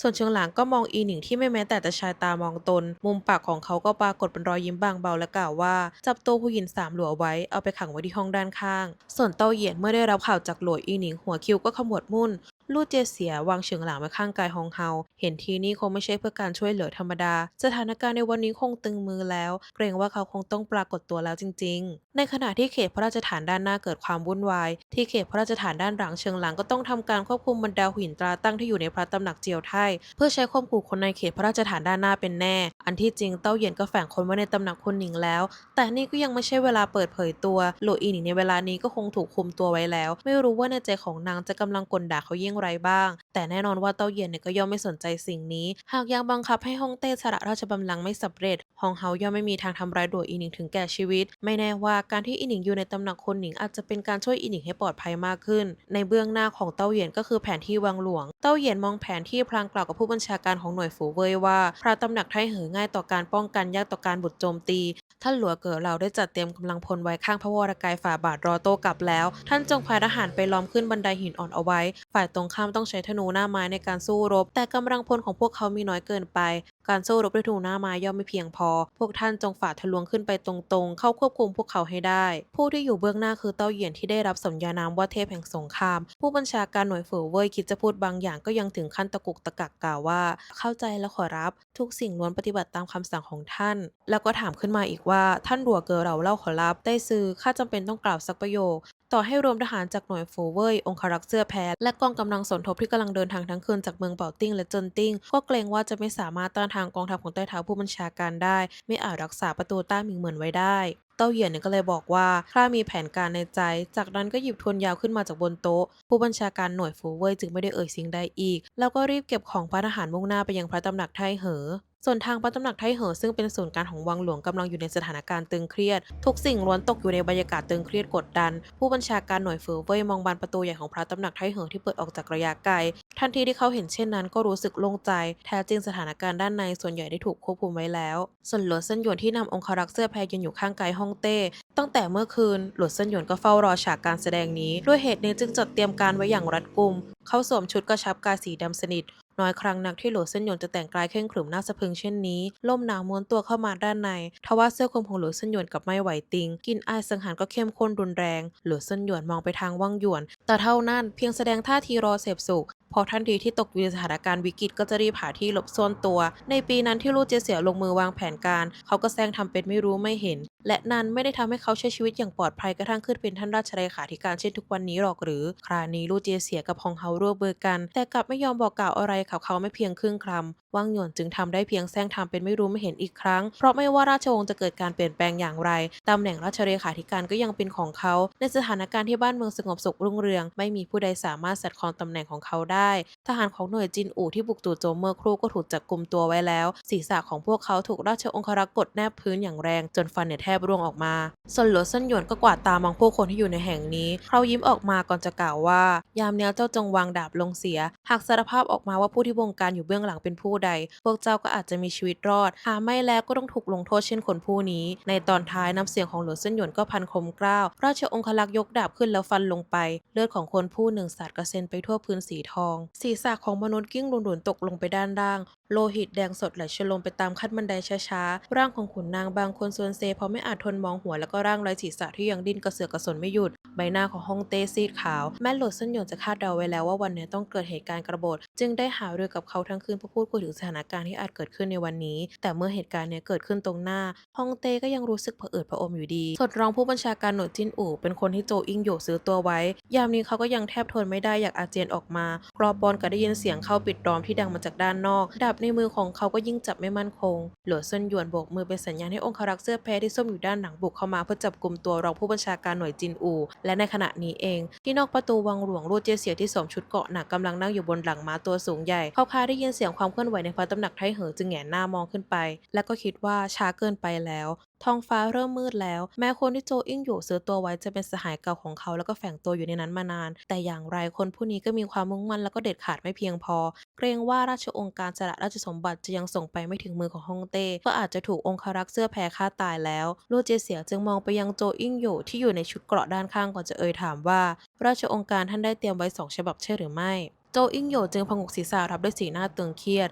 ส่วนเชิงหลางก็มองอีหนิงที่ไม่แม้แต่จะชายตามองตน มุมปากของเขาก็ปรากฏเป็นรอยยิ้มบางเบาและกล่าวว่า จับตัวผู้หญิงสามหลัวไว้เอาไปขังไว้ที่ห้องด้านข้าง ส่วนเต้าเหยียนเมื่อได้รับข่าวจากหลวยอีหนิงหัวคิวก็ขมวดมุ่น ลู่เจเสียวางเฉิงหลางไว้ข้างกายฮองเฮา เห็นทีนี้คงไม่ใช่เพื่อการช่วยเหลือธรรมดา สถานการณ์ในวันนี้คงตึงมือแล้ว เกรงว่าเขาคงต้องปรากฏตัวแล้วจริง ๆ ในขณะที่เขตพระราชฐานด้านหน้าเกิดความวุ่นวาย ที่เขตพระราชฐานด้านหลังเชิงหลังก็ต้องทำการควบคุมบรรดาหินตราตั้งที่อยู่ในพระตำหนักเจียวไทเพื่อใช้ข่มขู่คนในเขตพระราชฐานด้านหน้าเป็นแน่ อันที่จริงเต้าเหยียนก็แฝงคนไว้ในตำหนักคุณหนิงแล้ว แต่นี่ก็ยังไม่ใช่เวลาเปิดเผยตัว โหลอีหนิงในเวลานี้ก็คงถูกคุมตัวไว้แล้ว ไม่รู้ว่าในใจของนางจะกำลังกลด่าเขายิ่งไรบ้าง แต่แน่นอนว่าเต้าเหยียนเนี่ยก็ย่อมไม่สนใจสิ่งนี้ หากยังบังคับให้ฮ่องเต้สละราชบัลลังก์ไม่สำเร็จฮองเฮาย่อมไม่มีทางทำร้ายโดยอีหนิงถึงแก่ชีวิต ไม่แน่ว่าการที่อีหนิงอยู่ในตำหนักคนหนิงอาจจะเป็นการช่วยอีหนิงให้ปลอดภัยมากขึ้น ในเบื้องหน้าของเต้าเหยียนก็คือแผนที่วังหลวง เต้าเหยียนมองแผนที่พลางกล่าวกับผู้บัญชาการของหน่วยฝูเว่ยว่าพระตำหนักไทเหอง่ายต่อการป้องกันยากต่อการบุกโจมตีท่านหลัวเก๋อเราได้จัดเตรียมกำลังพลไว้ข้างพระวรกายฝ่าบาทรอโต้กลับแล้ว ท่านจงพายทหารไปล้อมขึ้นบันไดหินอ่อนเอาไว้ ฝ่ายตรงข้ามต้องใช้ธนูหน้าไม้ในการสู้รบ แต่กำลังพลของพวกเขามีน้อยเกินไป การสู้รบด้วยธนูหน้าไม้ย่อมไม่เพียงพอ พวกท่านจงฝ่าทะลวงขึ้นไปตรงๆ เข้าควบคุมพวกเขาให้ได้ ผู้ที่อยู่เบื้องหน้าคือเต้าเหยียนที่ได้รับสมญานามว่าเทพแห่งสงคราม ผู้บัญชาการหน่วยฝือเว่ยคิดจะพูดบางอย่างก็ยังถึงขั้นตะกุกตะกักกล่าวว่า เข้าใจและขอรับ ทุกสิ่งล้วนปฏิบัติตามคำสั่งของท่าน แล้วก็ถามขึ้นมาอีกว่าท่านดัวเกอเราเล่าขอรับได้ซื้อข้าจำเป็นต้องกล่าวสักประโยค ต่อให้รวมทหารจากหน่วยโฟเว่ยองคารักษ์เสื้อแพ้และกองกำลังสนทบที่กำลังเดินทางทั้งคืนจากเมืองเป่าติ้งและเจินติ้ง ก็เกรงว่าจะไม่สามารถต้านทานกองทัพของใต้เท้าผู้บัญชาการได้ ไม่อาจรักษาประตูต้ามิงเหมือนไว้ได้เต้าเหยียนก็เลยบอกว่าข้ามีแผนการในใจ จากนั้นก็หยิบทวนยาวขึ้นมาจากบนโต๊ะ ผู้บัญชาการหน่วยฟูเว่ยจึงไม่ได้เอ่ยสิ่งใดอีก แล้วก็รีบเก็บของพระทหารมุ่งหน้าไปยังพระตำหนักไทเหอ ส่วนทางพระตำหนักไทเหอซึ่งเป็นศูนย์กางของวังหลวงกำลังอยู่ในสถานการณ์ตึงเครียด ทุกสิ่งล้วนตกอยู่ในบรรยากาศตึงเครียดกดดัน ผู้บัญชาการหน่วยเฟอเว่ยมองบานประตูใหญ่ของพระตำหนักไทเหอที่เปิดออกจากระยะไกล ทันทีที่เขาเห็นเช่นนั้นก็รู้สึกโล่งใจ แท้จริงสถานการณ์ด้านในส่วนใหญ่ได้ถูกควบคุมไว้แล้ว ส่วนหลวดเส้นหยวนที่นำองครักษ์เสื้อแพรยืนอยู่ข้างกายฮ่องเต้ ตั้งแต่เมื่อคืนหลวดเส้นหยวนก็เฝ้ารอฉากการแสดงนี้ ด้วยเหตุนี้จึงจัดเตรียมการไว้อย่างรัดกุมเขาสวมชุดกระชับกายสีดำสนิท น้อยครั้งนักที่หลวดเส้นหยวนจะแต่งกายเคร่งขรึมน่าสะพึงเช่นนี้ ลมหนาวม้วนตัวเข้ามาด้านใน ทว่าเสื้อคลุมของหลวดเส้นหยวนกับไม่ไหวติง กินอายสังหารก็เข้มข้นรุนแรง หลวดเส้นหยวนมองไปทางว่างหยวน แต่เท่านั้นเพียงแสดงท่าทีรอเสพสุข พอทันทีที่ตกอยู่ในสถานการณ์วิกฤตก็จะรีบหาที่หลบซ่อนตัว ในปีนั้นที่ลูเจเสียลงมือวางแผนการ เขาก็แซงทำเป็นไม่รู้ไม่เห็น และนั่นไม่ได้ทำให้เขาใช้ชีวิตอย่างปลอดภัยกระทั่งขึ้นเป็นท่านราชเลขาธิการเช่นทุกวันนี้หรอกหรือ คราวนี้ลูเจเสียกับฮองเฮาร่วมมือกัน แต่กลับไม่ยอมบอกกล่าวอะไรกับเขาไม่เพียงครึ่งคำว่างหยวนจึงทำได้เพียงแซงทำเป็นไม่รู้ไม่เห็นอีกครั้ง เพราะไม่ว่าราชวงศ์จะเกิดการเปลี่ยนแปลงอย่างไรตำแหน่งราชเลขาธิการก็ยังเป็นของเขา ในสถานการณ์ที่บ้านเมืองสงบสุขรุ่งเรือง ไม่มีผู้ใดสามารถสัตครองตำแหน่งของเขาได้ทหารของหน่วยจินอู่ที่บุกจู่โจมเมื่อครู่ก็ถูกจับกลุ่มตัวไว้แล้ว ศีรษะของพวกเขาถูกราชองครักษ์กดแนบพื้นอย่างแรง จนฟันเนี่ยแทบร่วงออกมาส่วนหลวเส้นหยวนก็กวาดตามองผู้คนที่อยู่ในแห่งนี้เขายิ้มออกมาก่อนจะกล่าวว่า ยามเนี้ยเจ้าจงวางดาบลงเสีย หากสารภาพออกมาว่าผู้ที่บงการอยู่เบื้องหลังเป็นผู้ใด พวกเจ้าก็อาจจะมีชีวิตรอด หาไม่แล้วก็ต้องถูกลงโทษเช่นคนผู้นี้ ในตอนท้ายน้ำเสียงของหลวเส้นหยวนก็พันคมกร้าว ราชองครักษ์ยกดาบขึ้นแล้วฟันลงไป เลือดของคนผู้หนึ่งสาดกระเซ็นไปทั่วพื้นสีทองศีรษะของมนุษย์กิ้งหลุนๆตกลงไปด้านล่าง โลหิตแดงสดไหลชโลมไปตามขั้นบันไดช้าๆ ร่างของขุนนางบางคนส่วนเซเพราะไม่อาจทนมองหัวแล้วก็ร่างไร้ศีรษะที่ยังดิ้นกระเสือกกระสนไม่หยุด ใบหน้าของฮ่องเต้ซีดขาว แม่หลดเส้นหยนจะคาดเดาไว้แล้วว่าวันนี้ต้องเกิดเหตุการณ์กระโบฏจึงได้หารือกับเขาทั้งคืนเพื่อพูดคุยถึงสถานการณ์ที่อาจเกิดขึ้นในวันนี้ แต่เมื่อเหตุการณ์นี้เกิดขึ้นตรงหน้าฮ่องเต้ก็ยังรู้สึกผะอืดผะอมอยู่ดีส่วนรองผู้บัญชาการหน่วยจินอู่เป็นคนที่โจอิงโยซื้อตัวไว้ ยามนี้เขาก็ยังแทบทนไม่ได้อยากอาเจียนออกมากรอบอลก็ได้ยินเสียงเข้าปิดล้อมที่ดังมาจากด้านนอก ดาบในมือของเขาก็ยิ่งจับไม่มั่นคง หลวดเส้นหยวนโบกมือเป็นสัญญาณให้องครักษ์เสื้อแพ้ที่ส้มอยู่ด้านหลังบุกเข้ามาเพื่อจับกลุ่มตัวรองผู้บัญชาการหน่วยจินอู และในขณะนี้เอง ที่นอกประตูวังหลวงรูดเจยเสียที่สวมชุดเกราะหนักกำลังนั่งอยู่บนหลังม้าตัวสูงใหญ่เขาพาได้ยินเสียงความเคลื่อนไหวในพระตำหนักไทเหอจึงแหงนหน้ามองขึ้นไป และก็คิดว่าช้าเกินไปแล้ว ท้องฟ้าเริ่มมืดแล้ว แม้คนที่โจอิงอยู่ซื้อตัวไว้จะเป็นสหายเก่าของเขาแล้วก็แฝงตัวอยู่ในนั้นมานาน แต่อย่างไรคนผู้นี้ก็มีความมุ่งมั่นแล้วก็เด็ดขาดไม่เพียงพอ เกรงว่าราชองค์การสละราชสมบัติจะยังส่งไปไม่ถึงมือของฮ่องเต้ก็อาจจะถูกองครักษ์เสื้อแพรฆ่าตายแล้วลู่เจยเสียจึงมองไปยังโจอิงอยู่ที่อยู่ในชุดเกราะด้านข้างก่อนจะเอ่ยถามว่า ราชองค์การท่านได้เตรียมไว้สองฉบับใช่หรือไม่โจอิงโยจึงพงกศีรษะรับด้วยสีหน้าตึงเครียด